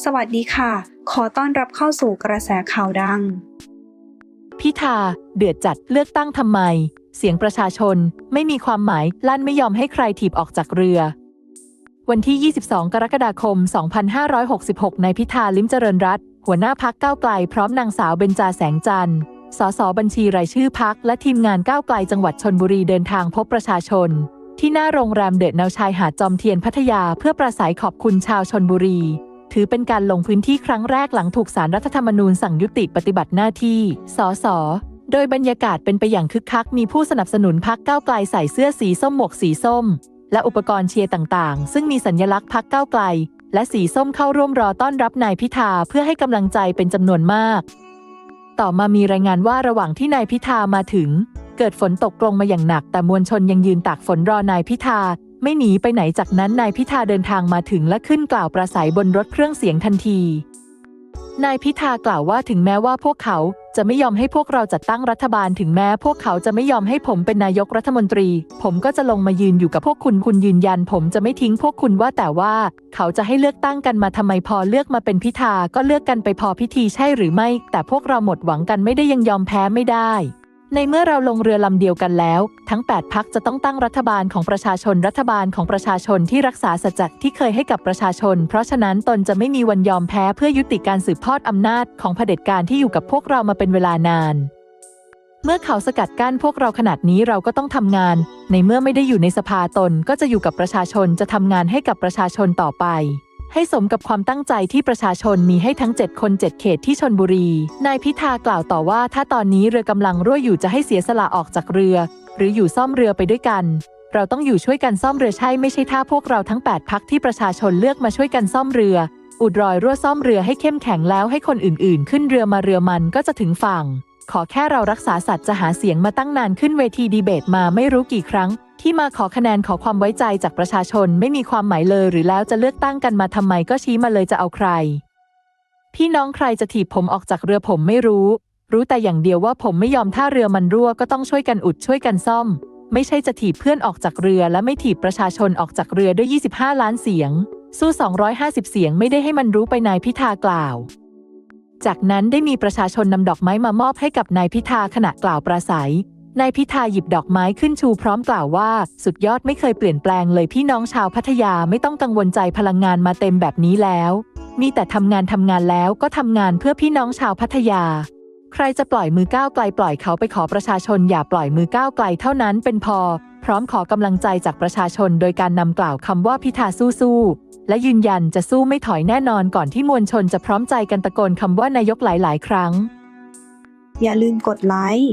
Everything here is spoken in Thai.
สวัสดีค่ะ ขอต้อนรับเข้าสู่กระแสข่าวดัง พิธา เดือดจัดเลือกตั้งทำไม เสียงประชาชนไม่มีความหมายลั่นไม่ยอมให้ใครถีบออกจากเรือ วันที่ 22 กรกฎาคม 2566ในพิธาลิ้มเจริญรัตหัวหน้าพักก้าวไกลพร้อมนางสาวเบญจาแสงจันทร์สสบัญชีรายชื่อพักและทีมงานก้าวไกลจังหวัดชนบุรีเดินทางพบประชาชน ที่หน้าโรงแรมเดอะแนวชายหาดจอมเทียนพัทยาเพื่อประสัยขอบคุณชาวชนบุรี ถือเป็นการลงพื้นที่ครั้งแรกหลังถูกสารรัฐธรรมนูญสั่งยุติปฏิบัติหน้าที่ สส โดยบรรยากาศเป็นไปอย่างคึกคัก มีผู้สนับสนุนพักก้าวไกลใส่เสื้อสีส้มหมวกสีส้ม และอุปกรณ์เชียร์ต่างๆ ซึ่งมีสัญลักษณ์พักก้าวไกล และสีส้มเข้าร่วมรอต้อนรับนายพิธาเพื่อให้กำลังใจเป็นจำนวนมาก ต่อมามีรายงานว่าระหว่างที่นายพิธามาถึง เกิดฝนตกลงมาอย่างหนัก แต่มวลชนยังยืนตากฝนรอนายพิธา ไม่หนีไปไหนจากนั้นนายพิธาเดินทางมาถึงและขึ้นกล่าวประสัยบนรถเครื่องเสียงทันที นายพิธากล่าวว่าถึงแม้ว่าพวกเขาจะไม่ยอมให้พวกเราจัดตั้งรัฐบาลถึงแม้ พวกเขาจะไม่ยอมให้ผมเป็นนายกรัฐมนตรี ผมก็จะลงมายืนอยู่กับพวกคุณคุณยืนยัน ผมจะไม่ทิ้งพวกคุณว่าแต่ว่า เขาจะให้เลือกตั้งกันมาทำไมพอเลือกมาเป็นพิธาก็เลือกกันไปพอพิธีใช่หรือไม่ แต่พวกเราหมดหวังกันไม่ได้ยังยอมแพ้ไม่ได้ ในเมื่อเราลงเรือลำเดียวกันแล้ว ทั้ง 8 พักจะต้องตั้งรัฐบาลของประชาชนรัฐบาลของประชาชนที่รักษาสัจจที่เคยให้กับประชาชน เพราะฉะนั้นตนจะไม่มีวันยอมแพ้เพื่อยุติการสืบทอดอำนาจของเผด็จการที่อยู่กับพวกเรามาเป็นเวลานาน เมื่อเขาสกัดกั้นพวกเราขนาดนี้เราก็ต้องทำงาน ในเมื่อไม่ได้อยู่ในสภาตนก็จะอยู่กับประชาชนจะทำงานให้กับประชาชนต่อไป ให้สมกับความตั้งใจที่ประชาชนมีให้ทั้ง 7 คน 7 เขตที่ชนบุรี นายพิธากล่าวต่อว่า ถ้าตอนนี้เรือกำลังรั่วอยู่จะให้เสียสละออกจากเรือ หรืออยู่ซ่อมเรือไปด้วยกัน เราต้องอยู่ช่วยกันซ่อมเรือใช่ไม่ใช่ถ้าพวกเราทั้ง 8 พักที่ประชาชนเลือกมาช่วยกันซ่อมเรือ อุดรอยรั่วซ่อมเรือให้เข้มแข็งแล้วให้คนอื่นๆ ขึ้นเรือมาเรือมันก็จะถึงฝั่ง ขอแค่เรารักษาสัตว์จะหาเสียงมาตั้งนานขึ้นเวทีดีเบตมาไม่รู้กี่ครั้ง ที่มาขอคะแนนขอความไว้ใจจากประชาชนไม่มีความหมายเลยหรือแล้วจะเลือกตั้งกันมาทำไมก็ชี้มาเลยจะเอาใคร พี่น้องใครจะถีบผมออกจากเรือผมไม่รู้ รู้แต่อย่างเดียวว่าผมไม่ยอมถ้าเรือมันรั่วก็ต้องช่วยกันอุดช่วยกันซ่อม ไม่ใช่จะถีบเพื่อนออกจากเรือและไม่ถีบประชาชนออกจากเรือด้วย 25 ล้านเสียง สู้ 250 เสียงไม่ได้ให้มันรู้ไปนายพิธากล่าว จากนั้นได้มีประชาชนนำดอกไม้มามอบให้กับนายพิธาขณะกล่าวปราศัย นายพิธาหยิบดอกไม้ขึ้นชูพร้อมกล่าวว่า สุดยอดไม่เคยเปลี่ยนแปลงเลยพี่น้องชาวพัทยาไม่ต้องกังวลใจพลังงานมาเต็มแบบนี้แล้ว มีแต่ทำงานทำงานแล้วก็ทำงานเพื่อพี่น้องชาวพัทยา ใครจะปล่อยมือก้าวไกลปล่อยเขาไปขอประชาชนอย่าปล่อยมือก้าวไกลเท่านั้นเป็นพอ พร้อมขอกำลังใจจากประชาชนโดยการนำกล่าวคำว่าพิธาสู้ๆและยืนยันจะสู้ไม่ถอยแน่นอนก่อนที่มวลชนจะพร้อมใจกันตะโกนคำว่านายกหลาย ๆ ครั้ง อย่าลืมกดไลค์